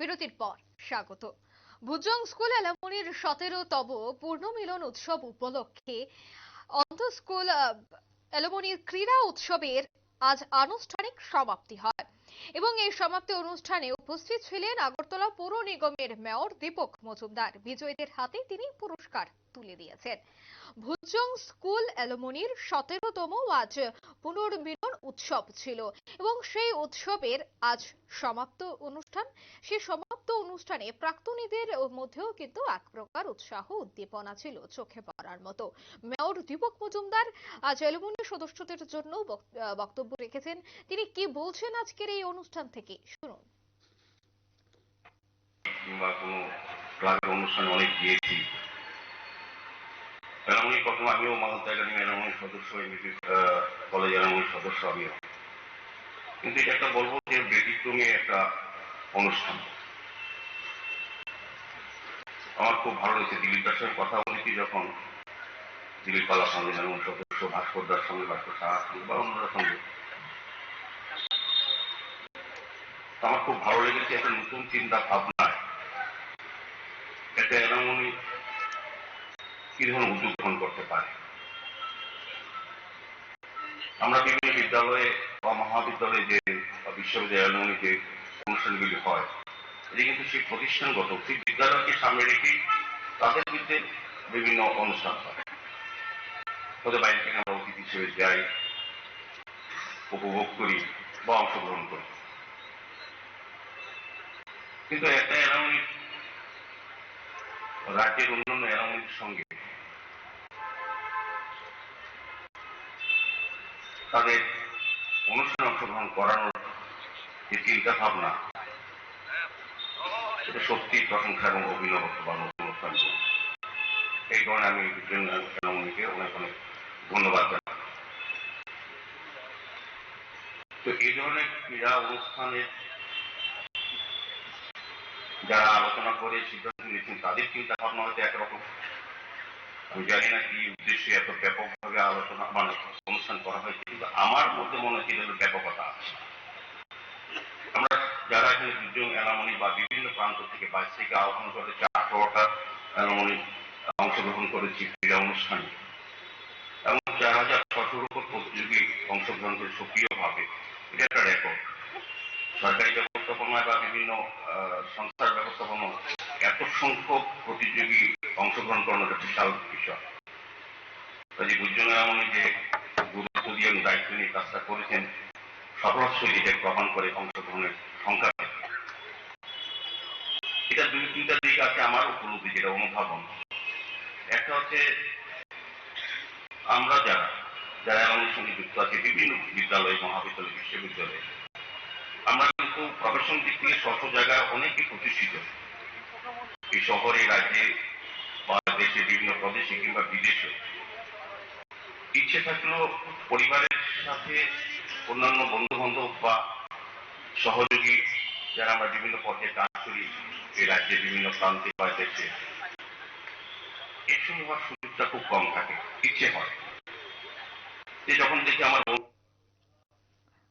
বিরতির পর স্বাগত। ভুজং স্কুল এলামনির সতেরোতম পূর্ণমিলন উৎসব উপলক্ষে অন্ত স্কুল এলামনির ক্রীড়া উৎসবের আজ আনুষ্ঠানিক সমাপ্তি হয় এবং এই সমাপ্তি অনুষ্ঠানে উপস্থিত ছিলেন আগরতলা পৌর নিগমের মেয়র দীপক মজুমদার। বিজয়ীদের হাতে তিনি পুরস্কার তুলে দিয়েছেন। ভুজং স্কুল এলমনির সতেরোতম আজ পুনর্মিলন উৎসব ছিল। এবং সেই উৎসবের আজ সমাপ্ত অনুষ্ঠান। সেই সমাপ্ত অনুষ্ঠানে প্রাক্তনীদের মধ্যেও কিন্তু এক প্রকার উৎসাহ, উদ্দীপনা ছিল চোখে পড়ার মতো। মেয়র দীপক মজুমদার এলমনি সদস্যদের জন্য বক- বক্তব্য রেখেছেন। তিনি কি বলছেন আজকের এই অনুষ্ঠান থেকে? শুনুন। কোনো অনেক গিয়েছি। এলামনি প্রথম আমিও মাহমুদ একাডেমি এলামনির সদস্য এমবিপি কলেজ এলামনির সদস্য আমিও। কিন্তু এটা একটা বলব যে ব্যতিক্রমী একটা অনুষ্ঠান। আমার খুব ভালো লেগেছে। দিলীপ সঙ্গে কথা বলেছি যখন। দিলীপ পালার সঙ্গে এলামনির সদস্য, ভাস্কর দার সঙ্গে, ভাস্কর সাহার সঙ্গে বা অন্যরা সঙ্গে। আমার খুব ভালো লেগেছে একটা নতুন চিন্তা ভাবনায় একটা কি ধরনের উদ্যোগ গ্রহণ করতে পারে? আমরা বিভিন্ন বিদ্যালয়ে বা মহাবিদ্যালয়ে যে বা বিশ্ববিদ্যালয় যে অনুষ্ঠানগুলি হয়, এটি কিন্তু সেই প্রতিষ্ঠানগত সেই বিদ্যালয়কে সামনে রেখে তাদের বিরুদ্ধে বিভিন্ন অনুষ্ঠান হয়। ওদের বাইরে থেকে আমরা অতিথি হিসেবে যাই, উপভোগ করি বা অংশগ্রহণ করি। কিন্তু একটা এলামনির রাজ্যের অন্যান্য এলামনির সঙ্গে তাদের অনুষ্ঠানে অংশগ্রহণ করানোর যে চিন্তা ভাবনা সেটা সত্যি প্রশংসা এবং অভিনবত্ব বা এই কারণে আমি দুজন অনেক অনেক ধন্যবাদ জানাই। তো এই ধরনের ক্রীড়া অনুষ্ঠানের যারা আলোচনা করে সিদ্ধান্ত নিয়েছেন, তাদের চিন্তা ভাবনা হয়তো একরকম। আমি জানি না কি উদ্দেশ্যে এত ব্যাপকভাবে আলোচনা মানে অনুষ্ঠান করা হয়েছে কিন্তু আমার মধ্যে মনে হচ্ছে এদের ব্যাপকতা আছে। আমরা যারা এখানে দুজন এলামনি বা বিভিন্ন প্রান্ত থেকে বাইরে থেকে আহ্বান করেছে আঠারোটা এলামনি অংশগ্রহণ করেছি ক্রীড়া অনুষ্ঠানে। এবং চার হাজার ছশোর উপর প্রতিযোগী অংশগ্রহণ করে সক্রিয়ভাবে। এটা একটা রেকর্ড সরকারি ব্যবস্থাপনায় বা বিভিন্ন সংস্থার ব্যবস্থাপনা সংখ্যক প্রতিযোগী অংশগ্রহণ করানো একটা বিশাল বিষয়। যে গুরুত্ব দিয়ে এবং দায়িত্ব নিয়ে কাজটা করেছেন করে অংশগ্রহণের সংখ্যা এটা দুই, তিনটা দিক আছে আমার উপলব্ধি, যেটা অনুধাবন একটা হচ্ছে, আমরা যারা যারা এমন সঙ্গে যুক্ত আছে, বিভিন্ন বিদ্যালয়, মহাবিদ্যালয়, বিশ্ববিদ্যালয়, আমরা কিন্তু প্রফেশন দিক থেকে স্বল্প জায়গায় অনেকে প্রতিষ্ঠিত। এই শহরে, রাজ্যে বা দেশে বিভিন্ন প্রদেশে কিংবা বিদেশে ইচ্ছে থাকলেও পরিবারের সাথে অন্যান্য বন্ধু বান্ধব বা সহযোগী যারা আমরা বিভিন্ন পর্যায়ে কাজ করি, এই রাজ্যের বিভিন্ন প্রান্তে বা দেশে একসঙ্গে হওয়ার সুযোগটা খুব কম থাকে, ইচ্ছে হয়। যে যখন দেখি আমার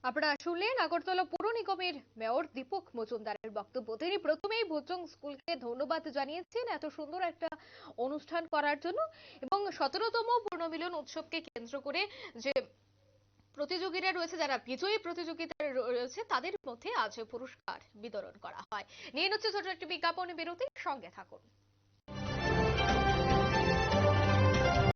আপনারা শুনলেন আগরতলা পৌর নিগমের মেয়র দীপক মজুমদারের বক্তব্য। তিনি প্রথমেই ভোজং স্কুলকে ধন্যবাদ জানিয়েছেন এত সুন্দর একটা অনুষ্ঠান করার জন্য এবং সতেরোতম পূর্ণমিলন উৎসবকে কেন্দ্র করে যে প্রতিযোগীরা রয়েছে, যারা বিজয়ী প্রতিযোগিতা রয়েছে, তাদের মধ্যে আজ পুরস্কার বিতরণ করা হয়। নিয়ে হচ্ছে ছোট একটি বিজ্ঞাপন বিরতি সঙ্গে থাকুন।